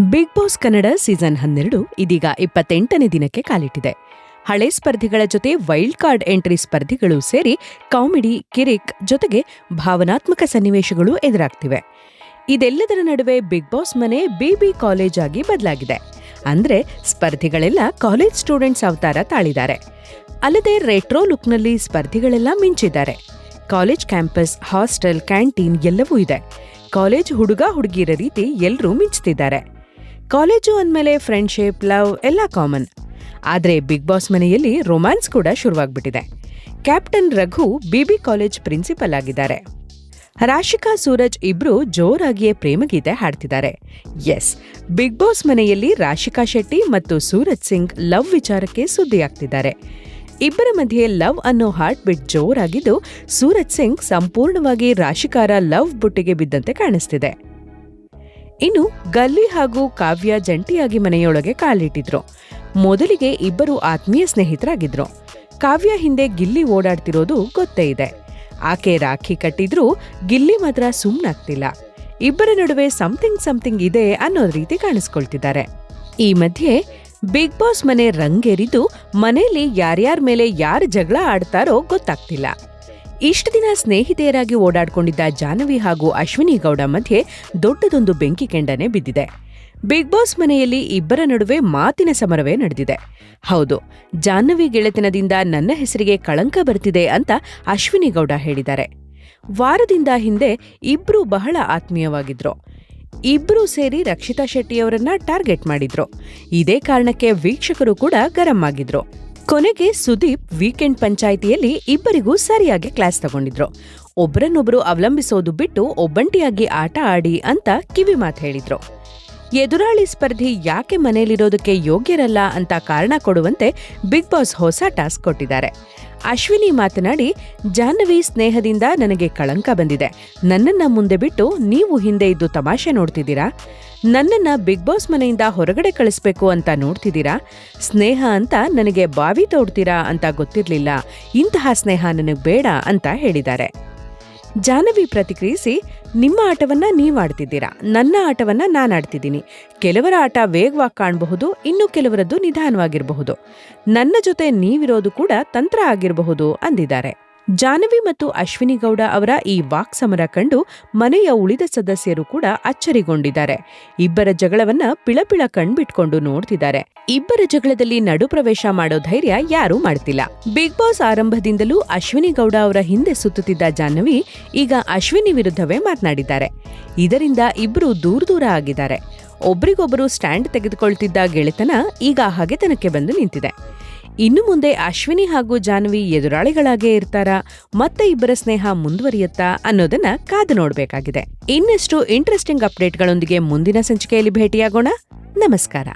Big boss Kannada season ಹನ್ನೆರಡು ಇದೀಗ ಇಪ್ಪತ್ತೆಂಟನೇ ದಿನಕ್ಕೆ ಕಾಲಿಟ್ಟಿದೆ. ಹಳೆ ಸ್ಪರ್ಧಿಗಳ ಜೊತೆ ವೈಲ್ಡ್ ಕಾರ್ಡ್ ಎಂಟ್ರಿ ಸ್ಪರ್ಧಿಗಳು ಸೇರಿ ಕಾಮಿಡಿ, ಕಿರಿಕ್ ಜೊತೆಗೆ ಭಾವನಾತ್ಮಕ ಸನ್ನಿವೇಶಗಳು ಎದುರಾಗ್ತಿವೆ. ಇದೆಲ್ಲದರ ನಡುವೆ ಬಿಗ್ ಬಾಸ್ ಮನೆ ಬಿಬಿ ಕಾಲೇಜ್ ಆಗಿ ಬದಲಾಗಿದೆ. ಅಂದ್ರೆ ಸ್ಪರ್ಧಿಗಳೆಲ್ಲ ಕಾಲೇಜ್ ಸ್ಟೂಡೆಂಟ್ಸ್ ಅವತಾರ ತಾಳಿದ್ದಾರೆ. ಅಲ್ಲದೆ ರೆಟ್ರೋ ಲುಕ್ನಲ್ಲಿ ಸ್ಪರ್ಧಿಗಳೆಲ್ಲ ಮಿಂಚಿದ್ದಾರೆ. ಕಾಲೇಜ್ ಕ್ಯಾಂಪಸ್, ಹಾಸ್ಟೆಲ್, ಕ್ಯಾಂಟೀನ್ ಎಲ್ಲವೂ ಇದೆ. ಕಾಲೇಜ್ ಹುಡುಗ ಹುಡುಗಿಯರ ರೀತಿ ಎಲ್ಲರೂ ಮಿಂಚ್ತಿದ್ದಾರೆ. ಕಾಲೇಜು ಅಂದಮೇಲೆ ಫ್ರೆಂಡ್ಶಿಪ್ ಲವ್ ಎಲ್ಲ ಕಾಮನ್ ಆದರೆ ಬಿಗ್ ಬಾಸ್ ಮನೆಯಲ್ಲಿ ರೊಮ್ಯಾನ್ಸ್ ಕೂಡ ಶುರುವಾಗ್ಬಿಟ್ಟಿದೆ. Captain Raghu BB college principal ಆಗಿದ್ದಾರೆ. ರಾಶಿಕಾ, ಸೂರಜ್ ಇಬ್ರು ಜೋರಾಗಿಯೇ ಪ್ರೇಮಗೀತೆ ಹಾಡ್ತಿದ್ದಾರೆ. ಎಸ್ ಬಿಗ್ ಬಾಸ್ ಮನೆಯಲ್ಲಿ ರಾಶಿಕಾ ಶೆಟ್ಟಿ ಮತ್ತು ಸೂರಜ್ ಸಿಂಗ್ ಲವ್ ವಿಚಾರಕ್ಕೆ ಸುದ್ದಿಯಾಗ್ತಿದ್ದಾರೆ. ಇಬ್ಬರ ಮಧ್ಯೆ ಲವ್ ಅನ್ನೋ ಹಾರ್ಟ್ ಬಿಟ್ ಜೋರಾಗಿದ್ದು ಸೂರಜ್ ಸಿಂಗ್ ಸಂಪೂರ್ಣವಾಗಿ ರಾಶಿಕಾರ ಲವ್ ಬುಟ್ಟಿಗೆ ಬಿದ್ದಂತೆ ಕಾಣಿಸ್ತಿದೆ. ಇನ್ನು ಗಲ್ಲಿ ಹಾಗೂ ಕಾವ್ಯ ಜಂಟಿಯಾಗಿ ಮನೆಯೊಳಗೆ ಕಾಲಿಟ್ಟಿದ್ರು. ಮೊದಲಿಗೆ ಇಬ್ಬರು ಆತ್ಮೀಯ ಸ್ನೇಹಿತರಾಗಿದ್ರು. ಕಾವ್ಯ ಹಿಂದೆ ಗಿಲ್ಲಿ ಓಡಾಡ್ತಿರೋದು ಗೊತ್ತೇ ಇದೆ. ಆಕೆ ರಾಖಿ ಕಟ್ಟಿದ್ರೂ ಗಿಲ್ಲಿ ಮಾತ್ರ ಸುಮ್ಮನಾಗ್ತಿಲ್ಲ ಇಬ್ಬರ ನಡುವೆ ಸಮಥಿಂಗ್ ಸಮಥಿಂಗ್ ಇದೆ ಅನ್ನೋ ರೀತಿ ಕಾಣಿಸ್ಕೊಳ್ತಿದ್ದಾರೆ. ಈ ಮಧ್ಯೆ ಬಿಗ್ ಬಾಸ್ ಮನೆ ರಂಗೇರಿದ್ದು ಮನೆಯಲ್ಲಿ ಯಾರ್ಯಾರ ಮೇಲೆ ಯಾರು ಜಗಳ ಆಡ್ತಾರೋ ಗೊತ್ತಾಗ್ತಿಲ್ಲ. ಇಷ್ಟು ದಿನ ಸ್ನೇಹಿತೆಯರಾಗಿ ಓಡಾಡಿಕೊಂಡಿದ್ದ ಜಾಹ್ನವಿ ಹಾಗೂ ಅಶ್ವಿನಿ ಗೌಡ ಮಧ್ಯೆ ದೊಡ್ಡದೊಂದು ಬೆಂಕಿ ಕೆಂಡನೆ ಬಿದ್ದಿದೆ. ಬಿಗ್ ಬಾಸ್ ಮನೆಯಲ್ಲಿ ಇಬ್ಬರ ನಡುವೆ ಮಾತಿನ ಸಮರವೇ ನಡೆದಿದೆ. ಹೌದು, ಜಾಹ್ನವಿ ಗೆಳೆತನದಿಂದ ನನ್ನ ಹೆಸರಿಗೆ ಕಳಂಕ ಬರ್ತಿದೆ ಅಂತ ಅಶ್ವಿನಿ ಗೌಡ ಹೇಳಿದ್ದಾರೆ. ವಾರದಿಂದ ಹಿಂದೆ ಇಬ್ರು ಬಹಳ ಆತ್ಮೀಯವಾಗಿದ್ರು. ಇಬ್ರು ಸೇರಿ ರಕ್ಷಿತಾ ಶೆಟ್ಟಿಯವರನ್ನ ಟಾರ್ಗೆಟ್ ಮಾಡಿದ್ರು. ಇದೇ ಕಾರಣಕ್ಕೆ ವೀಕ್ಷಕರು ಕೂಡ ಗರಂ ಆಗಿದ್ರು. ಕೊನೆಗೆ ಸುದೀಪ್ ವೀಕೆಂಡ್ ಪಂಚಾಯಿತಿಯಲ್ಲಿ ಇಬ್ಬರಿಗೂ ಸರಿಯಾಗಿ ಕ್ಲಾಸ್ ತಗೊಂಡಿದ್ರು. ಒಬ್ಬರನ್ನೊಬ್ಬರು ಅವಲಂಬಿಸೋದು ಬಿಟ್ಟು ಒಬ್ಬಂಟಿಯಾಗಿ ಆಟ ಆಡಿ ಅಂತ ಕಿವಿ ಮಾತು ಹೇಳಿದ್ರು. ಎದುರಾಳಿ ಸ್ಪರ್ಧಿ ಯಾಕೆ ಮನೆಯಲ್ಲಿರೋದಕ್ಕೆ ಯೋಗ್ಯರಲ್ಲ ಅಂತ ಕಾರಣ ಕೊಡುವಂತೆ ಬಿಗ್ ಬಾಸ್ ಹೊಸ ಟಾಸ್ಕ್ ಕೊಟ್ಟಿದ್ದಾರೆ. ಅಶ್ವಿನಿ ಮಾತನಾಡಿ, ಜಾಹ್ನವಿ ಸ್ನೇಹದಿಂದ ನನಗೆ ಕಳಂಕ ಬಂದಿದೆ. ನನ್ನನ್ನ ಮುಂದೆ ಬಿಟ್ಟು ನೀವು ಹಿಂದೆ ಇದ್ದು ತಮಾಷೆ ನೋಡ್ತಿದ್ದೀರಾ? ನನ್ನನ್ನ ಬಿಗ್ ಬಾಸ್ ಮನೆಯಿಂದ ಹೊರಗಡೆ ಕಳಿಸ್ಬೇಕು ಅಂತ ನೋಡ್ತಿದ್ದೀರಾ? ಸ್ನೇಹ ಅಂತ ನನಗೆ ಬಾವಿ ತೋಡ್ತೀರಾ ಅಂತ ಗೊತ್ತಿರಲಿಲ್ಲ. ಇಂತಹ ಸ್ನೇಹ ನನಗೆ ಬೇಡ ಅಂತ ಹೇಳಿದ್ದಾರೆ. ಜಾಹ್ನವಿ ಪ್ರತಿಕ್ರಿಯಿಸಿ, ನಿಮ್ಮ ಆಟವನ್ನ ನೀವು ಆಡ್ತಿದ್ದೀರಾ? ನನ್ನ ಆಟವನ್ನ ನಾನು ಆಡ್ತಿದ್ದೀನಿ. ಕೆಲವರ ಆಟ ವೇಗವಾಗಿ ಕಾಣಬಹುದು, ಇನ್ನು ಕೆಲವರದ್ದು ನಿಧಾನವಾಗಿರಬಹುದು. ನನ್ನ ಜೊತೆ ನೀವಿರೋದು ಕೂಡ ತಂತ್ರ ಆಗಿರಬಹುದು, ಅಂದಿದ್ದಾರೆ. ಜಾಹ್ನವಿ ಮತ್ತು ಅಶ್ವಿನಿ ಗೌಡ ಅವರ ಈ ವಾಕ್ ಸಮರ ಕಂಡು ಮನೆಯ ಉಳಿದ ಸದಸ್ಯರು ಕೂಡ ಅಚ್ಚರಿಗೊಂಡಿದ್ದಾರೆ. ಇಬ್ಬರ ಜಗಳವನ್ನ ಪಿಳಪಿಳ ಕಣ್ಬಿಟ್ಕೊಂಡು ನೋಡ್ತಿದ್ದಾರೆ. ಇಬ್ಬರ ಜಗಳದಲ್ಲಿ ನಡು ಪ್ರವೇಶ ಮಾಡೋ ಧೈರ್ಯ ಯಾರೂ ಮಾಡ್ತಿಲ್ಲ. ಬಿಗ್ ಬಾಸ್ ಆರಂಭದಿಂದಲೂ ಅಶ್ವಿನಿ ಗೌಡ ಅವರ ಹಿಂದೆ ಸುತ್ತುತ್ತಿದ್ದ ಜಾಹ್ನವಿ ಈಗ ಅಶ್ವಿನಿ ವಿರುದ್ಧವೇ ಮಾತನಾಡಿದ್ದಾರೆ. ಇದರಿಂದ ಇಬ್ಬರು ದೂರ ದೂರ ಆಗಿದ್ದಾರೆ. ಒಬ್ರಿಗೊಬ್ಬರು ಸ್ಟ್ಯಾಂಡ್ ತೆಗೆದುಕೊಳ್ತಿದ್ದ ಗೆಳೆತನ ಈಗ ಹಗೆತನಕ್ಕೆ ಬಂದು ನಿಂತಿದೆ. ಇನ್ನು ಮುಂದೆ ಅಶ್ವಿನಿ ಹಾಗೂ ಜಾನ್ವಿ ಎದುರಾಳಿಗಳಾಗೇ ಇರ್ತಾರಾ? ಮತ್ತೆ ಇಬ್ಬರ ಸ್ನೇಹ ಮುಂದುವರಿಯುತ್ತಾ ಅನ್ನೋದನ್ನ ಕಾದು ನೋಡಬೇಕಾಗಿದೆ. ಇನ್ನಷ್ಟು ಇಂಟ್ರೆಸ್ಟಿಂಗ್ ಅಪ್ಡೇಟ್ಗಳೊಂದಿಗೆ ಮುಂದಿನ ಸಂಚಿಕೆಯಲ್ಲಿ ಭೇಟಿಯಾಗೋಣ. ನಮಸ್ಕಾರ.